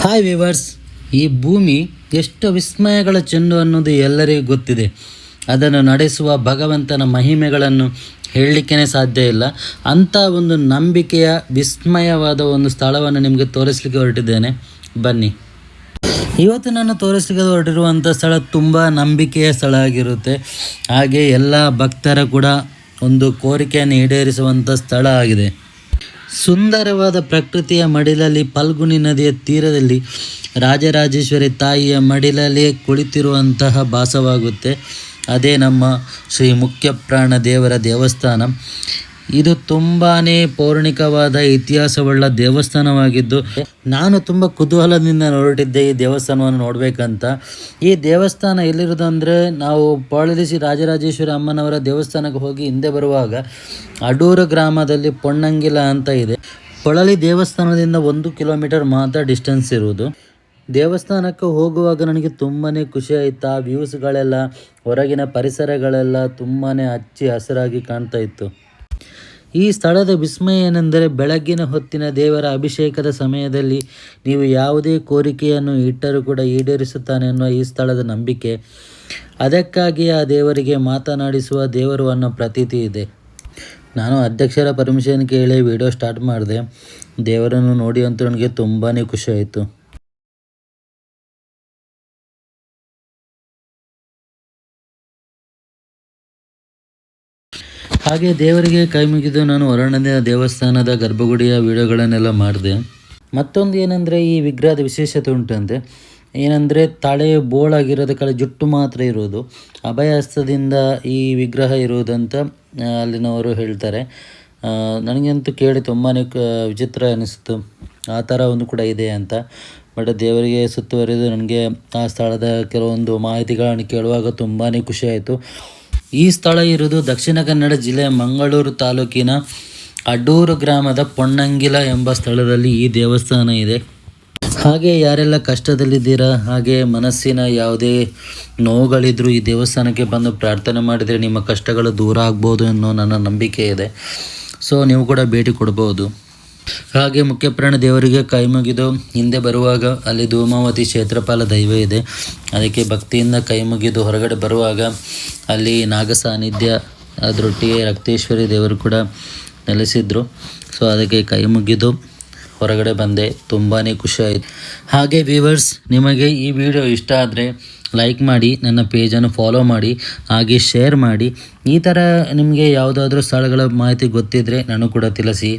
Hi viewers ಈ ಭೂಮಿ ಎಷ್ಟು ವಿಸ್ಮಯಗಳ ಚೆಂಡು ಅನ್ನೋದು ಎಲ್ಲರಿಗೂ ಗೊತ್ತಿದೆ. ಅದನ್ನು ನಡೆಸುವ ಭಗವಂತನ ಮಹಿಮೆಗಳನ್ನು ಹೇಳಲಿಕ್ಕೇ ಸಾಧ್ಯ ಇಲ್ಲ. ಅಂಥ ಒಂದು ನಂಬಿಕೆಯ ವಿಸ್ಮಯವಾದ ಒಂದು ಸ್ಥಳವನ್ನು ನಿಮಗೆ ತೋರಿಸಲಿಕ್ಕೆ ಹೊರಟಿದ್ದೇನೆ. ಬನ್ನಿ. ಇವತ್ತು ನಾನು ತೋರಿಸಲಿಕ್ಕೆ ಹೊರಟಿರುವಂಥ ಸ್ಥಳ ತುಂಬ ನಂಬಿಕೆಯ ಸ್ಥಳ ಆಗಿರುತ್ತೆ. ಹಾಗೆ ಎಲ್ಲ ಭಕ್ತರ ಕೂಡ ಒಂದು ಕೋರಿಕೆಯನ್ನು ಈಡೇರಿಸುವಂಥ ಸ್ಥಳ ಆಗಿದೆ. ಸುಂದರವಾದ ಪ್ರಕೃತಿಯ ಮಡಿಲಲ್ಲಿ ಫಲ್ಗುಣಿ ನದಿಯ ತೀರದಲ್ಲಿ ರಾಜರಾಜೇಶ್ವರಿ ತಾಯಿಯ ಮಡಿಲಲ್ಲಿ ಕುಳಿತಿರುವಂತಹ ಭಾಸವಾಗುತ್ತೆ. ಅದೇ ನಮ್ಮ ಶ್ರೀ ಮುಖ್ಯಪ್ರಾಣ ದೇವರ ದೇವಸ್ಥಾನ. ಇದು ತುಂಬಾ ಪೌರಾಣಿಕವಾದ ಇತಿಹಾಸವುಳ್ಳ ದೇವಸ್ಥಾನವಾಗಿದ್ದು, ನಾನು ತುಂಬ ಕುತೂಹಲದಿಂದ ನೋಡಿಟ್ಟಿದ್ದೆ ಈ ದೇವಸ್ಥಾನವನ್ನು ನೋಡಬೇಕಂತ. ಈ ದೇವಸ್ಥಾನ ಎಲ್ಲಿರೋದಂದರೆ, ನಾವು ಪಾಳದಿಸಿ ರಾಜರಾಜೇಶ್ವರಿ ಅಮ್ಮನವರ ದೇವಸ್ಥಾನಕ್ಕೆ ಹೋಗಿ ಹಿಂದೆ ಬರುವಾಗ ಅಡೂರು ಗ್ರಾಮದಲ್ಲಿ ಪೊಣ್ಣಂಗಿಲ ಅಂತ ಇದೆ. ಪೊಳಲಿ ದೇವಸ್ಥಾನದಿಂದ ಒಂದು ಕಿಲೋಮೀಟರ್ ಮಾತ್ರ ಡಿಸ್ಟೆನ್ಸ್ ಇರುವುದು. ದೇವಸ್ಥಾನಕ್ಕೆ ಹೋಗುವಾಗ ನನಗೆ ತುಂಬಾ ಖುಷಿ ಆಯಿತು. ಆ ವ್ಯೂಸ್ಗಳೆಲ್ಲ, ಹೊರಗಿನ ಪರಿಸರಗಳೆಲ್ಲ ತುಂಬಾ ಹಚ್ಚಿ ಹಸಿರಾಗಿ ಕಾಣ್ತಾ ಇತ್ತು. ಈ ಸ್ಥಳದ ವಿಸ್ಮಯ ಏನೆಂದರೆ ಬೆಳಗ್ಗಿನ ಹೊತ್ತಿನ ದೇವರ ಅಭಿಷೇಕದ ಸಮಯದಲ್ಲಿ ನೀವು ಯಾವುದೇ ಕೋರಿಕೆಯನ್ನು ಇಟ್ಟರೂ ಕೂಡ ಈಡೇರಿಸುತ್ತಾನೆ ಎನ್ನುವ ಈ ಸ್ಥಳದ ನಂಬಿಕೆ. ಅದಕ್ಕಾಗಿ ಆ ದೇವರಿಗೆ ಮಾತನಾಡಿಸುವ ದೇವರು ಅನ್ನೋ ಪ್ರತೀತಿ ಇದೆ. ನಾನು ಅಧ್ಯಕ್ಷರ ಪರ್ಮಿಷನ್ ಕೇಳಿ ವಿಡಿಯೋ ಸ್ಟಾರ್ಟ್ ಮಾಡಿದೆ. ದೇವರನ್ನು ನೋಡಿ ಅಂತ ನನಗೆ ತುಂಬಾ ಖುಷಿ ಆಯಿತು. ಹಾಗೆ ದೇವರಿಗೆ ಕೈ ಮುಗಿದು ನಾನು ಹೊರನದಿಯ ದೇವಸ್ಥಾನದ ಗರ್ಭಗುಡಿಯ ವಿಡಿಯೋಗಳನ್ನೆಲ್ಲ ಮಾಡಿದೆ. ಮತ್ತೊಂದು ಏನಂದರೆ ಈ ವಿಗ್ರಹದ ವಿಶೇಷತೆ ಉಂಟಂತೆ. ಏನಂದರೆ ತಳೆ ಬೋಳಾಗಿರೋದ ಕಡೆ ಜುಟ್ಟು ಮಾತ್ರ ಇರೋದು. ಅಭಯಹಸ್ತದಿಂದ ಈ ವಿಗ್ರಹ ಇರುವುದಂತ ಆ, ಅಲ್ಲಿನವರು ಹೇಳ್ತಾರೆ. ನನಗಂತೂ ಕೇಳಿ ತುಂಬಾ ವಿಚಿತ್ರ ಅನಿಸ್ತು. ಆ ಥರ ಒಂದು ಕೂಡ ಇದೆ ಅಂತ. ಬಟ್ ದೇವರಿಗೆ ಸುತ್ತುವರಿದು ನನಗೆ ಆ ಸ್ಥಳದ ಕೆಲವೊಂದು ಮಾಹಿತಿಗಳನ್ನು ಕೇಳುವಾಗ ತುಂಬಾ ಖುಷಿ ಆಯಿತು. ಈ ಸ್ಥಳ ಇರುವುದು ದಕ್ಷಿಣ ಕನ್ನಡ ಜಿಲ್ಲೆಯ ಮಂಗಳೂರು ತಾಲೂಕಿನ ಅಡ್ಡೂರು ಗ್ರಾಮದ ಪೊಣ್ಣಂಗಿಲ ಎಂಬ ಸ್ಥಳದಲ್ಲಿ ಈ ದೇವಸ್ಥಾನ ಇದೆ. ಹಾಗೆ ಯಾರೆಲ್ಲ ಕಷ್ಟದಲ್ಲಿದ್ದೀರಾ, ಹಾಗೆ ಮನಸ್ಸಿನ ಯಾವುದೇ ನೋವುಗಳಿದ್ರೂ ಈ ದೇವಸ್ಥಾನಕ್ಕೆ ಬಂದು ಪ್ರಾರ್ಥನೆ ಮಾಡಿದರೆ ನಿಮ್ಮ ಕಷ್ಟಗಳು ದೂರ ಆಗ್ಬೋದು ಅನ್ನೋ ನನ್ನ ನಂಬಿಕೆ ಇದೆ. ಸೊ ನೀವು ಕೂಡ ಭೇಟಿ ಕೊಡ್ಬೋದು. ಹಾಗೆ ಮುಖ್ಯಪ್ರಾಣ ದೇವರಿಗೆ ಕೈ ಮುಗಿದು ಹಿಂದೆ ಬರುವಾಗ ಅಲ್ಲಿ ಧೂಮಾವತಿ ಕ್ಷೇತ್ರಪಾಲ ದೈವ ಇದೆ. ಅದಕ್ಕೆ ಭಕ್ತಿಯಿಂದ ಕೈ ಮುಗಿದು ಹೊರಗಡೆ ಬರುವಾಗ ಅಲ್ಲಿ ನಾಗ ಸಾನ್ನಿಧ್ಯ ಅದರೊಟ್ಟಿಗೆ ರಕ್ತೇಶ್ವರಿ ದೇವರು ಕೂಡ ನೆಲೆಸಿದ್ರು. ಸೊ ಅದಕ್ಕೆ ಕೈ ಮುಗಿದು ಹೊರಗಡೆ ಬಂದೆ. ತುಂಬಾ ಖುಷಿ ಆಯಿತು. ಹಾಗೆ ವ್ಯೂವರ್ಸ್ ನಿಮಗೆ ಈ ವಿಡಿಯೋ ಇಷ್ಟ ಆದರೆ ಲೈಕ್ ಮಾಡಿ, ನನ್ನ ಪೇಜನ್ನು ಫಾಲೋ ಮಾಡಿ, ಹಾಗೆ ಶೇರ್ ಮಾಡಿ. ಈ ಥರ ನಿಮಗೆ ಯಾವುದಾದ್ರೂ ಸ್ಥಳಗಳ ಮಾಹಿತಿ ಗೊತ್ತಿದ್ದರೆ ನಾನು ಕೂಡ ತಿಳಿಸಿ.